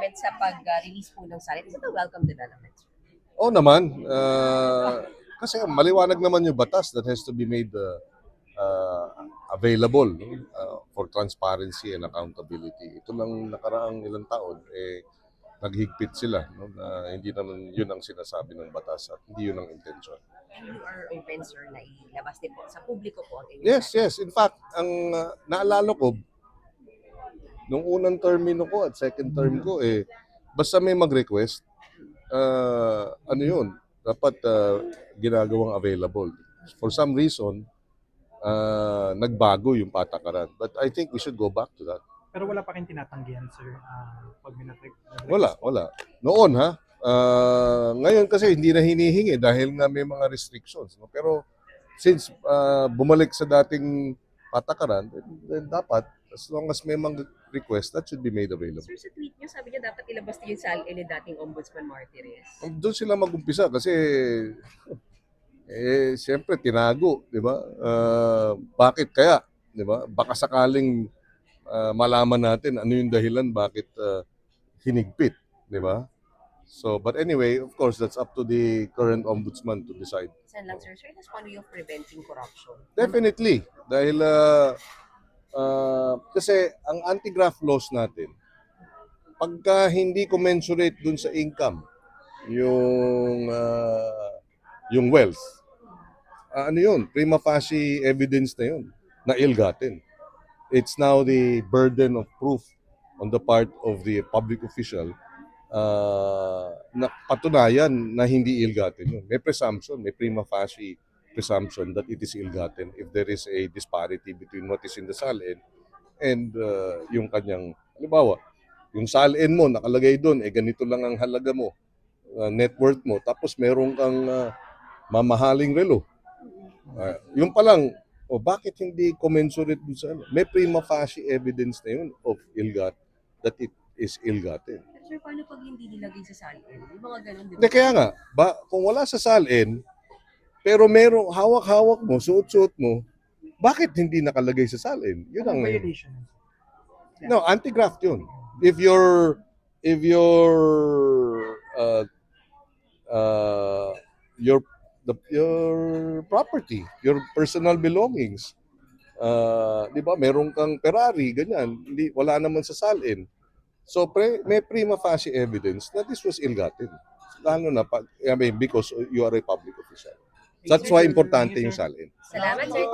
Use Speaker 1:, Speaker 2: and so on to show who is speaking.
Speaker 1: government sa pag-release po ng salary. Is it a welcome development?
Speaker 2: Oo naman. ah, kasi maliwanag naman yung batas that has to be made uh, uh, available no? uh, for transparency and accountability. Ito lang nakaraang ilang taon, eh, naghigpit sila. No? Na hindi naman yun ang sinasabi ng batas at hindi yun ang intention.
Speaker 1: And you are open, sir, na ilabas din po sa publiko po
Speaker 2: Yes, yes. In fact, ang uh, naalala ko, nung unang termino ko at second term ko, eh, basta may mag-request, uh, ano yun, dapat uh, ginagawang available. For some reason, uh, nagbago yung patakaran. But I think we should go back to that.
Speaker 3: Pero wala pa kayong tinatanggihan, sir, ah, pag nag-
Speaker 2: Wala, wala. Noon ha, uh, ngayon kasi hindi na hinihingi dahil nga may mga restrictions. No? Pero since uh, bumalik sa dating patakaran, then, then dapat, as long as may mga request, that should be made available.
Speaker 1: Sir, sa tweet niyo, sabi niyo dapat ilabas din yung ni dating Ombudsman Martires.
Speaker 2: Doon sila mag-umpisa kasi eh siyempre tinago, 'di ba? Ah, bakit kaya, 'di ba? Baka sakaling ah, malaman natin ano yung dahilan bakit ah, hinigpit, 'di ba? So, but anyway, of course, that's up to the current ombudsman to decide.
Speaker 1: Saan lang, sir? Sir, that's one way of preventing corruption.
Speaker 2: Definitely. Dahil ah, ah, kasi ang anti-graft laws natin, pagka hindi commensurate dun sa income, yung ah, yung wealth, ah, ano yun, prima facie evidence na yun, na ill-gotten. It's now the burden of proof on the part of the public official ah, na patunayan na hindi ill-gotten yun. May presumption, may prima facie presumption that it is ill-gotten if there is a disparity between what is in the salin and uh, yung kanyang, halimbawa, yung salin mo, nakalagay doon, eh ganito lang ang halaga mo, uh, net worth mo, tapos meron kang uh, mamahaling relo. Uh, yung pa lang, o bakit hindi commensurate dun sa ano? May prima facie evidence na yun of ill-got, that it is ill-gotten.
Speaker 1: Sir, paano pag hindi nilagay sa salary? Yung mga ganun, di ba?
Speaker 2: Hindi, kaya nga, ba, kung wala sa salin, pero merong hawak-hawak mo, suot-suot mo, bakit hindi nakalagay sa salin? Yun ang...
Speaker 3: Anong violation?
Speaker 2: No, anti-graft yun. If your if your uh, uh, your the, your property, your personal belongings, uh, 'di ba? Meron kang Ferrari, ganyan, hindi wala naman sa salin. So pre, may prima facie evidence that this was ill-gotten. Lalo na pag, I mean, because you are a public official. That's why importante yung salin.
Speaker 1: Salamat, sir.